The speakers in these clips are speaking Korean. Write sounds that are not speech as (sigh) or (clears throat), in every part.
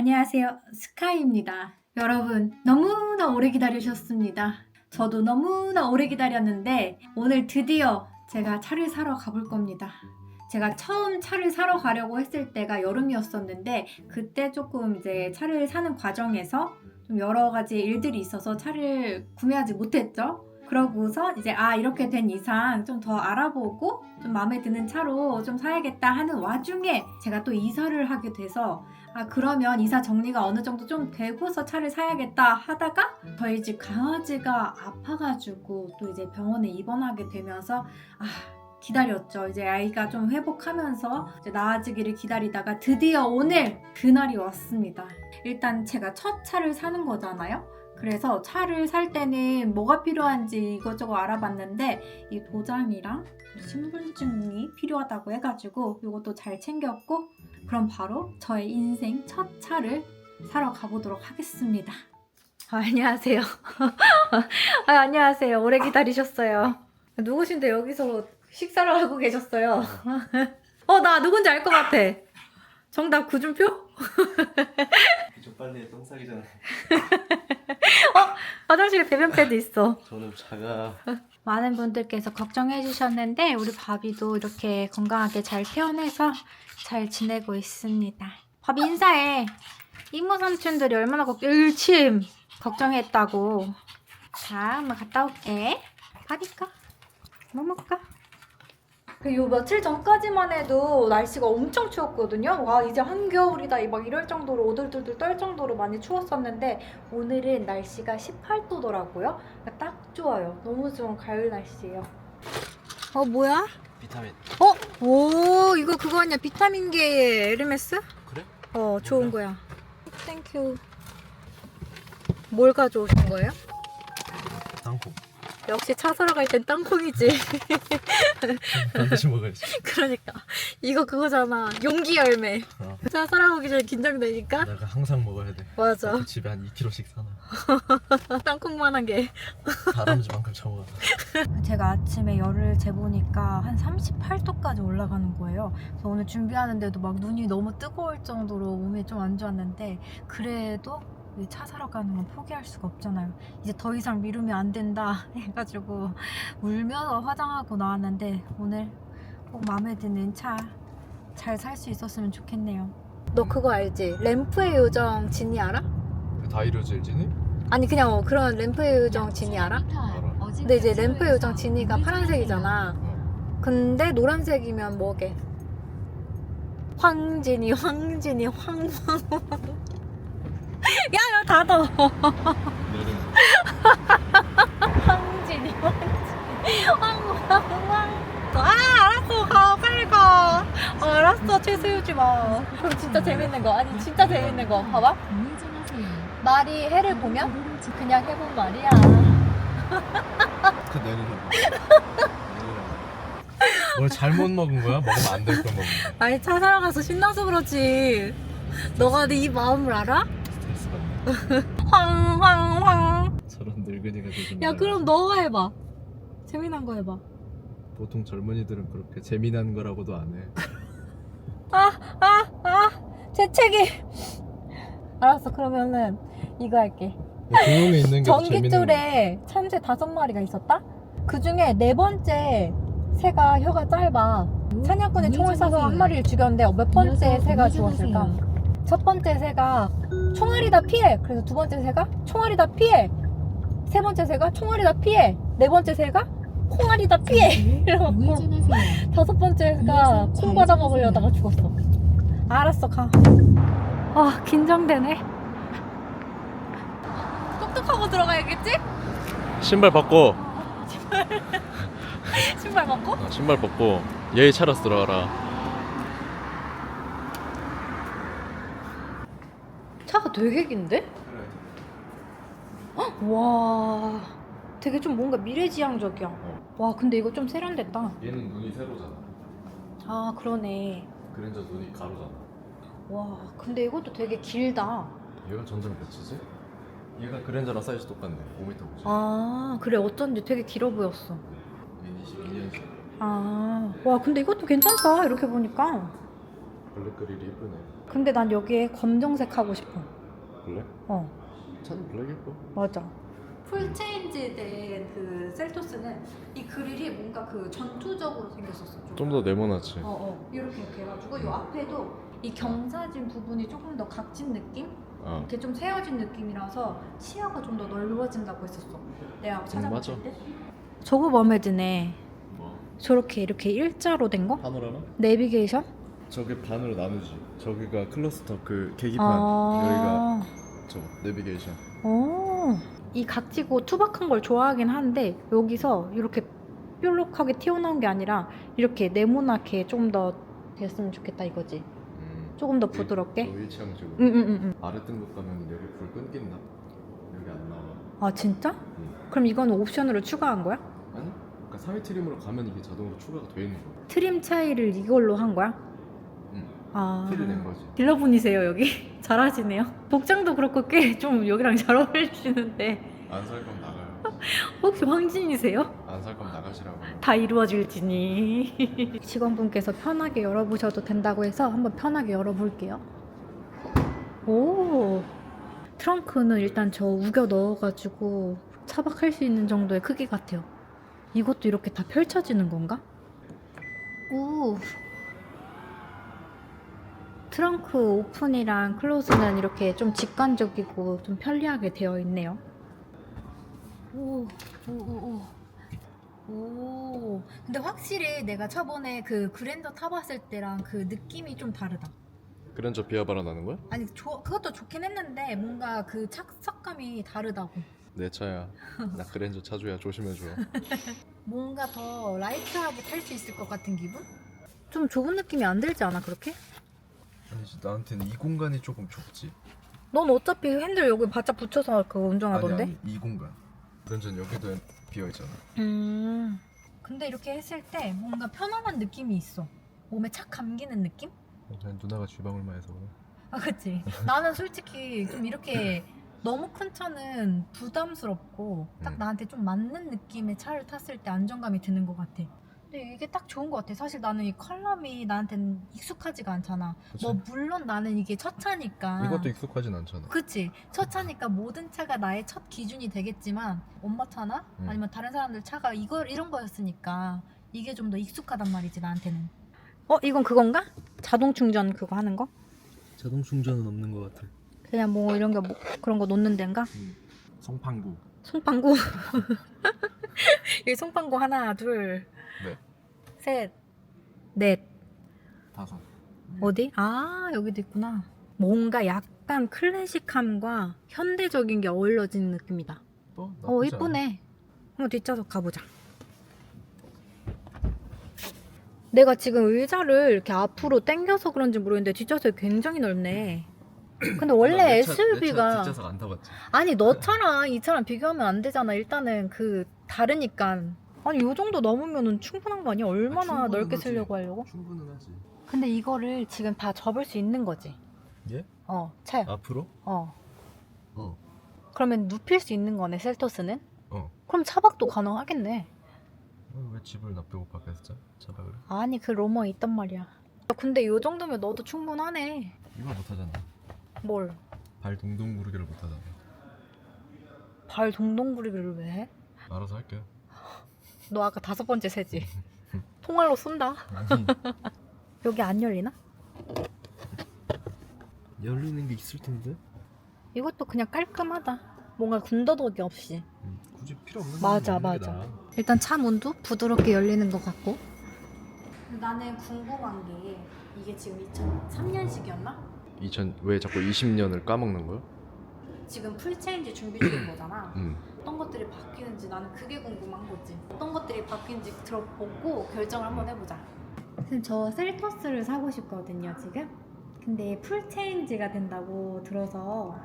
안녕하세요. 스카이입니다. 여러분, 너무나 오래 기다리셨습니다. 저도 너무나 오래 기다렸는데, 오늘 드디어 제가 차를 사러 가볼 겁니다. 제가 처음 차를 사러 가려고 했을 때가 여름이었었는데, 그때 조금 이제 차를 사는 과정에서 좀 여러 가지 일들이 있어서 차를 구매하지 못했죠. 그러고서 이제 아 이렇게 된 이상 좀 더 알아보고 좀 마음에 드는 차로 좀 사야겠다 하는 와중에 제가 또 이사를 하게 돼서 아 그러면 이사 정리가 어느 정도 좀 되고서 차를 사야겠다 하다가 저희 집 강아지가 아파가지고 또 이제 병원에 입원하게 되면서 아 기다렸죠. 이제 아이가 좀 회복하면서 이제 나아지기를 기다리다가 드디어 오늘 그날이 왔습니다. 일단 제가 첫 차를 사는 거잖아요. 그래서 차를 살 때는 뭐가 필요한지 이것저것 알아봤는데 이 도장이랑 신분증이 필요하다고 해가지고 이것도 잘 챙겼고 그럼 바로 저의 인생 첫 차를 사러 가보도록 하겠습니다. 아, 안녕하세요. (laughs) 아, 안녕하세요. 오래 기다리셨어요. 누구신데 여기서 식사를 하고 계셨어요? (laughs) 어, 나 누군지 알 것 같아. 정답 구준표? (laughs) 좀 빨리 똥 싸기 전에 (laughs) 화장실에 배변 패드 있어. 저는 차가 많은 분들께서 걱정해 주셨는데 우리 바비도 이렇게 건강하게 잘 태어나서 잘 지내고 있습니다. 바비 인사해. 이모 삼촌들이 얼마나 걱정 일침 걱정했다고. 자, 한번 갔다 올게. 바비까? 뭐 먹을까? 그요 며칠 전까지만 해도 날씨가 엄청 추웠거든요. 와 이제 한겨울이다 막 이럴 정도로 오들들들 떨 정도로 많이 추웠었는데 오늘은 날씨가 18도더라고요. 딱 좋아요. 너무 좋은 가을 날씨예요. 어 뭐야? 비타민 어? 오 이거 그거 아니야 비타민계 에르메스? 그래? 어 좋은 거야. 땡큐. 뭘 가져오신 거예요? 땅콩 역시 차 사러 갈 땐 땅콩이지. (laughs) 반드시 먹어야지 그러니까 이거 그거잖아. 용기 열매. 어. 차 사러 가기 전에 긴장되니까. 내가 항상 먹어야 돼 맞아. 그 집에 한 2kg씩 사놔 (laughs) 땅콩만한 게. 다람쥐만큼 처먹어 (laughs) 제가 아침에 열을 재보니까 한 38도까지 올라가는 거예요. 그래서 오늘 준비하는데도 막 눈이 너무 뜨거울 정도로 몸이 좀 안 좋았는데 그래도 이 차 사러 가는 건 포기할 수가 없잖아요. 이제 더 이상 미루면 안 된다 (laughs) 해가지고 울면서 화장하고 나왔는데 오늘 꼭 마음에 드는 차 잘 살 수 있었으면 좋겠네요. 너 그거 알지? 램프의 요정 진이 알아? 다 이루어질 지니? 아니 그냥 어, 그런 램프의 요정 진이 알아? 근데 이제 램프의 요정 진이가 파란색이잖아. 근데 노란색이면 뭐게? 황진이, 황진이, 황황. 야, 닫아. 여름 황진이, 황진이, 황황황. 아, 알았어. 가, 빨리 가. 어, 알았어. 최수유지 마. 그럼 진짜 재밌는 거. 아니, 진짜 재밌는 거. 봐봐. 말이 해를 보면 그냥 해본 말이야. 그 내리라 뭘 잘못 먹은 거야? 먹으면 안 될 걸 먹는 거야 아니, 차 사러 가서 신나서 그렇지. 너가 네 마음을 알아? 황황황. 저런 늙은이가 되긴 야 그럼 너가 해봐. 재미난 거 해봐. 보통 젊은이들은 그렇게 재미난 거라고도 안 해 아, 아, 아, 재채기. 알았어. 그러면은 이거 할게. 조용히 있는 게 재밌는 전깃줄에 참새 다섯 마리가 있었다. 그 중에 네 번째 새가 혀가 짧아. 사냥꾼이 총을 쏴서 한 마리를 죽였는데 몇 번째 새가 죽었을까? 첫 번째 새가 총알이 다 피해. 그래서 두 번째 새가 총알이 다 피해. 세 번째 새가 총알이 다 피해. 네 번째 새가 콩알이 다 피해. (laughs) 이래갖고 다섯 번째 새가 콩 받아 먹으려다가 죽었어. 알았어, 가. 아, 긴장되네. 똑똑하고 들어가야겠지? 신발 벗고 (laughs) 신발 벗고? 어, 신발 벗고 예의 차려서 들어가라 되게 긴데? 헉, 와, 되게 좀 뭔가 미래지향적이야. 와, 근데 이거 좀 세련됐다. 얘는 눈이 세로잖아 아, 그러네. 그랜저 눈이 가로잖아 와, 근데 이것도 되게 길다. 얘가 전장 몇이지? 얘가 그랜저랑 사이즈 똑같네 5m 50 아, 그래, 어쩐지 되게 길어 보였어. 얘 22년생 아, 와, 근데 이것도 괜찮다. 이렇게 보니까. 블랙 그릴이 예쁘네. 근데 난 여기에 검정색 하고 싶어. 블랙? 어, 차는 블랙 예뻐. 맞아. 풀 체인지 된그 셀토스는 이 그릴이 뭔가 그 전투적으로 생겼었어. 좀. 좀더 네모나지. 어, 어. 이렇게 이렇게 해가지고 이 앞에도 이 경사진 부분이 조금 더 각진 느낌? 아, 이렇게 좀 세워진 느낌이라서 시야가 좀 더 넓어진다고 했었어. 내가 찾아봤을 맞아. 때. 저거 마음에 드네. 뭐? 저렇게 이렇게 일자로 된 거? 파노라마? 내비게이션? 저게 반으로 나누지. 저기가 클러스터 그 계기판. 아. 여기가 저 내비게이션. 오. 이 각지고 투박한 걸 좋아하긴 한데 여기서 이렇게 뾰록하게 튀어나온 게 아니라 이렇게 네모나게 좀 더 됐으면 좋겠다 이거지. 음. 조금 더 부드럽게. 저 일치형식으로. 응응응응. 아래 등급 가면 여기 불 끊긴다. 여기 안 나와. 아 진짜? 응. 그럼 이건 옵션으로 추가한 거야? 아니? 그러니까 3위 트림으로 가면 이게 자동으로 추가가 돼 있는 거야. 트림 차이를 이걸로 한 거야? 응. 아. 티를 낸 거지. 딜러분이세요 여기? (laughs) 잘하시네요. 복장도 그렇고 꽤 좀 여기랑 잘 어울리시는데 안 살 거면 나가요. (laughs) 혹시 황진이세요? 안 살 거면 나가시라고. 다 이루어질지니 (laughs) 직원분께서 편하게 열어보셔도 된다고 해서 한번 편하게 열어볼게요 오 트렁크는 일단 저 우겨 넣어가지고 차박할 수 있는 정도의 크기 같아요 이것도 이렇게 다 펼쳐지는 건가? 오 트렁크 오픈이랑 클로즈는 이렇게 좀 직관적이고 좀 편리하게 되어 있네요 오, 오, 오, 오. 오, 근데 확실히 내가 저번에 그 그랜저 타봤을 때랑 그 느낌이 좀 다르다. 그랜저 비아바라 나는 거야? 아니, 조, 그것도 좋긴 했는데 뭔가 그 착석감이 다르다고. 내 차야. 나 그랜저 차주야. 조심해줘. (laughs) 뭔가 더 라이트하게 탈 수 있을 것 같은 기분? 좀 좁은 느낌이 안 들지 않아, 그렇게? 아니지 나한테는 이 공간이 조금 좁지. 넌 어차피 핸들 여기 바짝 붙여서 그거 운전하던데? 아니 아니 이 공간. 그랜저는 여기도 비어 있잖아. 음. 근데 이렇게 했을 때 뭔가 편안한 느낌이 있어. 몸에 착 감기는 느낌? 그냥 누나가 해서 그래. 아, 그치. 나는 솔직히 좀 이렇게 너무 큰 차는 부담스럽고 딱 음. 나한테 좀 맞는 느낌의 차를 탔을 때 안정감이 드는 것 같아. 근데 이게 딱 좋은 것 같아. 사실 나는 이 컬럼이 나한테는 익숙하지가 않잖아. 그치? 뭐 물론 나는 이게 첫 차니까. 이것도 익숙하진 않잖아. 그치. 첫 차니까 모든 차가 나의 첫 기준이 되겠지만 엄마 차나 음. 아니면 다른 사람들 차가 이거 이런 거였으니까 이게 좀 더 익숙하단 말이지 나한테는. 어 이건 그건가? 자동 충전 그거 하는 거? 자동 충전은 없는 것 같아. 그냥 뭐 이런 거 뭐 그런 거 놓는 데인가? 성판구. 송빵구. 여기 송빵구 하나, 둘, 네. 셋, 넷. 다섯. 어디? 아 여기도 있구나. 뭔가 약간 클래식함과 현대적인 게 어우러지는 느낌이다. 어, 어 이쁘네. 한번 뒷좌석 가보자. 내가 지금 의자를 이렇게 앞으로 당겨서 그런지 모르겠는데 뒷좌석이 굉장히 넓네. (clears throat) 근데 원래 SUV가 뒷좌석 안 타봤지. 아니 너 차랑 이 차랑 비교하면 안 되잖아. 일단은 그 다르니까. 아니 요 정도 넘으면은 충분한 거 아니야? 얼마나 충분은 넓게 하지. 쓰려고 하려고? 충분은 하지. 근데 이거를 지금 다 접을 수 있는 거지. 예? 어 차야. 앞으로? 어. 어. 그러면 눕힐 수 있는 거네 셀토스는? 어. 그럼 차박도 가능하겠네. 어, 왜 집을 납두고 밖에서 자? 차박을? 아니 그 로머 있단 말이야. 근데 요 정도면 너도 충분하네. 이거 못하잖아. 뭘? 발 동동 구르기를 못 하잖아. 발 동동 구르기를 왜 해? 알아서 할게요. 너 아까 다섯 번째 세지? 통알로 쏜다. (laughs) 여기 안 열리나? 열리는 게 있을 텐데. 이것도 그냥 깔끔하다. 뭔가 군더더기 없이. 음, 굳이 필요 없는 맞아, 건 없는 게 맞아. 나아. 일단 차 문도 부드럽게 열리는 것 같고. 나는 궁금한 게 이게 지금 2003년식이었나? 2000, 왜 자꾸 20년을 까먹는 거야? 지금 풀체인지 준비 중인 거잖아. (clears throat) 음. 어떤 것들이 바뀌는지 나는 그게 궁금한 거지. 어떤 것들이 바뀌는지 들어보고 결정을 한번 해보자. 저 셀토스를 사고 싶거든요, 지금. 근데 풀체인지가 된다고 들어서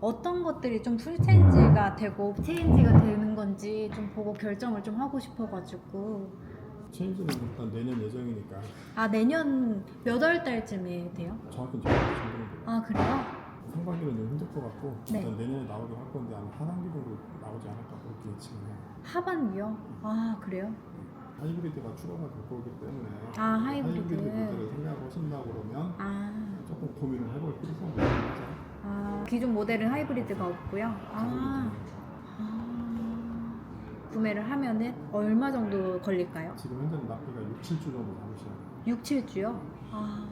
어떤 것들이 좀 풀체인지가 되고 체인지가 되는 건지 좀 보고 결정을 좀 하고 싶어가지고 체인지는 일단 내년 예정이니까 아 내년 몇 월 달쯤에 돼요? 정확히 정확히 정도는 아 그래요? 상반기는 좀 힘들 것 같고 네. 일단 내년에 나오긴 할 건데 아마 하반기 정도 나오지 않을까 그렇게 예측을 해요. 하반기요? 아 그래요? 하이브리드가 추가가 될 거기 때문에 아 하이브리드. 모델을 생각하신다 그러면 아, 조금 고민을 해볼 필요성이 있는 거죠. 아 기존 모델은 하이브리드가 없고요. 아, 아 구매를 하면은 얼마 정도 걸릴까요? 지금 현재는 납기가 6, 7주 정도 돼요. 6, 7주요? 아,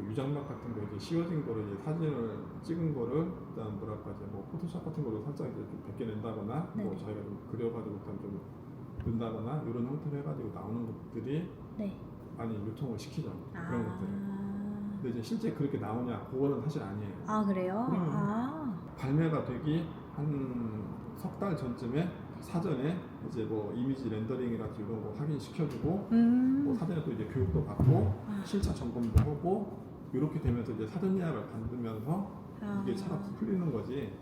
그 유장막 같은 거 이제 씌워진 거를 이제 사진을 찍은 거를 일단 뭐랄까 이제 뭐 포토샵 같은 걸로 살짝 이제 좀 벗겨낸다거나 뭐 네네. 저희가 좀 그려가지고 일단 좀 넣는다거나 이런 형태로 해가지고 나오는 것들이 네. 많이 유통을 시키죠 그런 것들. 아, 근데 이제 실제 그렇게 나오냐 그거는 사실 아니에요. 아 그래요? 그럼. 아, 발매가 되기 한 석 달 전쯤에 사전에 이제 뭐 이미지 렌더링이라든지 이런 거 확인시켜주고 뭐 음, 사전에 또 이제 교육도 받고 아. 실차 점검도 하고 이렇게 되면서 이제 사전 예약을 받으면서 아, 이게 차가 풀리는 거지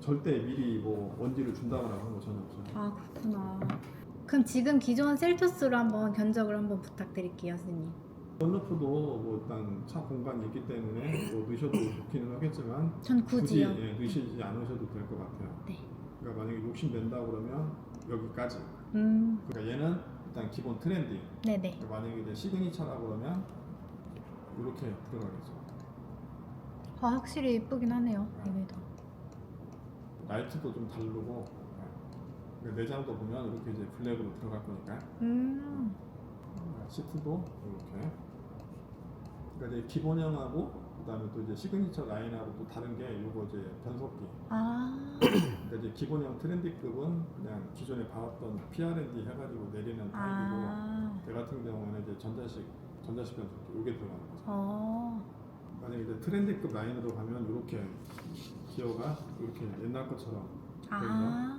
절대 미리 뭐 원지를 준다거나 그런 거 전혀 없어요. 아 그렇구나. 그럼 지금 기존 셀토스로 한번 견적을 한번 부탁드릴게요, 선생님. 썬루프도 뭐 일단 차 공간이 있기 때문에 뭐 넣으셔도 좋기는 하겠지만 전 굳이 굳이요. 예, 넣으시지 않으셔도 될 것 같아요. 네. 그러니까 만약에 욕심 낸다 그러면 여기까지. 음, 그러니까 얘는 일단 기본 트렌디. 네네. 그러니까 만약에 이제 시그니처라 그러면 이렇게 들어가겠죠. 아 확실히 예쁘긴 하네요, 이게도. 라이트도 좀 다르고 예. 그러니까 내장도 보면 이렇게 이제 블랙으로 들어갈 거니까 음, 시트도 이렇게 그러니까 이제 기본형하고 그다음에 또 이제 시그니처 라인하고 또 다른 게 이거 이제 변속기 아, 그러니까 이제 기본형 트렌디급은 그냥 기존에 봐왔던 PRND 해가지고 내리는 타입이고 아, 내 같은 경우는 이제 전자식 전자식 변속기 이게 들어가는 거죠 어, 만약에 이제 트렌디급 라인으로 가면 이렇게 기어가 이렇게 옛날 것처럼 아.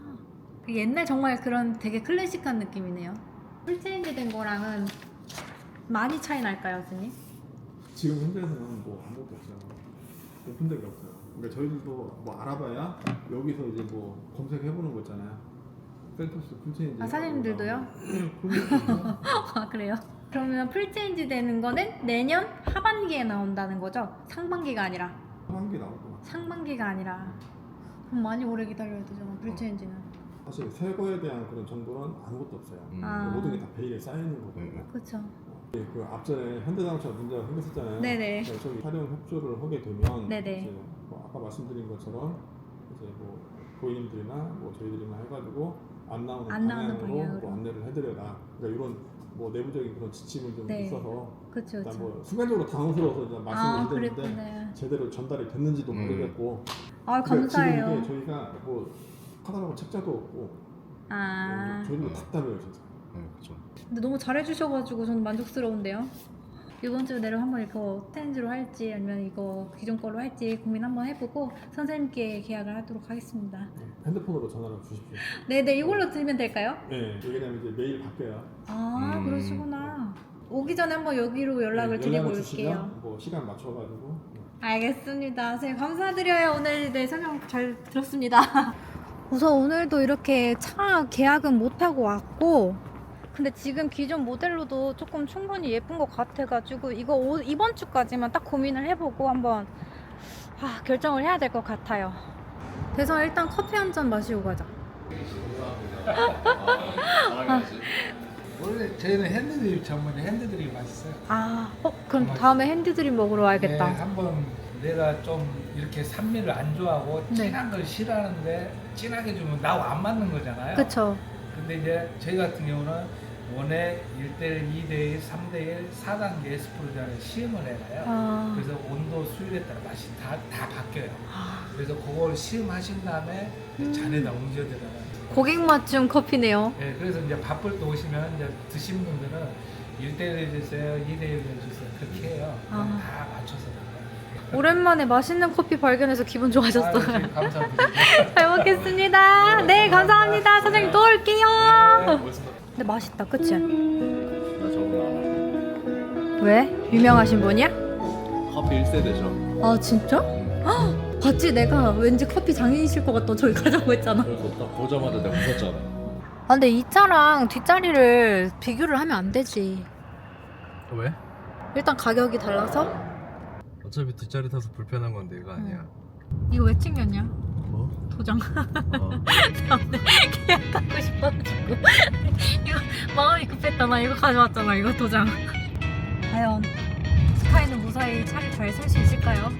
그 옛날 정말 그런 되게 클래식한 느낌이네요. 풀체인지 된 거랑은 많이 차이 날까요, 선생님? 지금 현재에서는 뭐 아무것도 없어요. 오픈되게 없어요. 그러니까 저희들도 뭐 알아봐야 여기서 이제 뭐 검색해보는 거 있잖아요. 셀토스 풀체인지. 아, 사장님들도요? 그러니까 (laughs) 아 그래요? 그러면 풀체인지 되는 거는 내년 하반기에 나온다는 거죠? 상반기가 아니라 한개 나올 것. 상반기가 아니라 그럼 많이 오래 기다려야 되잖아 풀체인지는 사실 새 거에 대한 그런 정보는 아무것도 없어요. 음. 아. 모든 게 다 베일에 쌓여 있는 거거든요. 네. 그렇죠 그 앞전에 현대자동차 문제가 생겼었잖아요. 네네. 그래서 저기 촬영 협조를 하게 되면 네네. 이제 뭐 아까 말씀드린 것처럼 이제 뭐 고객님들이나 뭐 저희들이나 해가지고 안 나오는 안 나오는 방향으로, 방향으로. 뭐 안내를 해드려라. 그러니까 이런 뭐 내부적인 그런 지침을 좀 네. 있어서 그렇죠 일단 뭐 순간적으로 당황스러워서 이제 아 말씀을 드렸는데 그랬구나 제대로 전달이 됐는지도 음. 모르겠고 아 그러니까 감사해요 지금 이게 저희가 뭐 카달로그 책자도 없고 아 저희도 답답해요 진짜. 네, 그렇죠. 근데 너무 잘해주셔가지고 저는 만족스러운데요 이번 주 내로 한번 이거 텐즈로 할지 아니면 이거 기존 걸로 할지 고민 한번 해보고 선생님께 계약을 하도록 하겠습니다 핸드폰으로 전화를 주십시오. 네네 이걸로 드리면 될까요? 네, 왜냐면 이제 매일 바뀌어요. 아 음. 그러시구나 오기 전에 한번 여기로 연락을 네, 드리고 올게요 주시면 뭐 시간 맞춰가지고 알겠습니다. 선생님 감사드려요. 오늘 네 설명 잘 들었습니다. (laughs) 우선 오늘도 이렇게 차 계약은 못하고 왔고 근데 지금 기존 모델로도 조금 충분히 예쁜 것 같아가지고 이거 오- 이번 주까지만 딱 고민을 해보고 한번 아, 결정을 해야 될 것 같아요. 그래서 일단 커피 한 잔 마시고 가자. 사랑해야지. (laughs) 원래 저희는 핸드드립 전문이 핸드드립 맛있어요. 아, 어, 그럼 다음에 핸드드립 먹으러 와야겠다. 네, 한번 내가 좀 이렇게 산미를 안 좋아하고 네. 진한 걸 싫어하는데 진하게 주면 나하고 안 맞는 거잖아요. 그쵸? 근데 이제 저희 같은 경우는 원액 1대1, 2대1, 3대1, 4단계 에스프로자를 시음을 해놔요. 아, 그래서 온도, 수율에 따라 맛이 다, 다 바뀌어요. 아, 그래서 그걸 시음하신 다음에 음. 잔에다 옮겨드려요. 고객 맞춤 커피네요. 네, 그래서 이제 바쁠 때 오시면 이제 드신 분들은 1대1 해주세요, 2대1 해주세요. 그렇게 해요. 그럼 아. 다 맞춰서. 오랜만에 맛있는 커피 발견해서 기분 아유, 좋아졌어요. 저희 감사드립니다. 잘 먹겠습니다. 네, 감사합니다. 사장님 또 올게요. 네. 멋있다. 근데 맛있다, 그치? 나 저거 왜? 유명하신 분이야? 커피 1세대죠. 아, 진짜? 헉, 봤지? 내가 왠지 커피 장인이실 것 같다. 저기 가자고 했잖아. 그래서 딱 보자마자 내가 웃었잖아. 아, 근데 이 차랑 뒷자리를 비교를 하면 안 되지. 왜? 일단 가격이 달라서? 어차피 뒷자리 타서 불편한 건데 이거 아니야. 이거 왜 챙겼냐? 뭐? 도장. 어. 다음에 계약하고 싶어가지고 이거 마음이 급했다 나 이거 가져왔잖아 이거 도장 과연 스카이는 무사히 차를 잘 살 수 있을까요?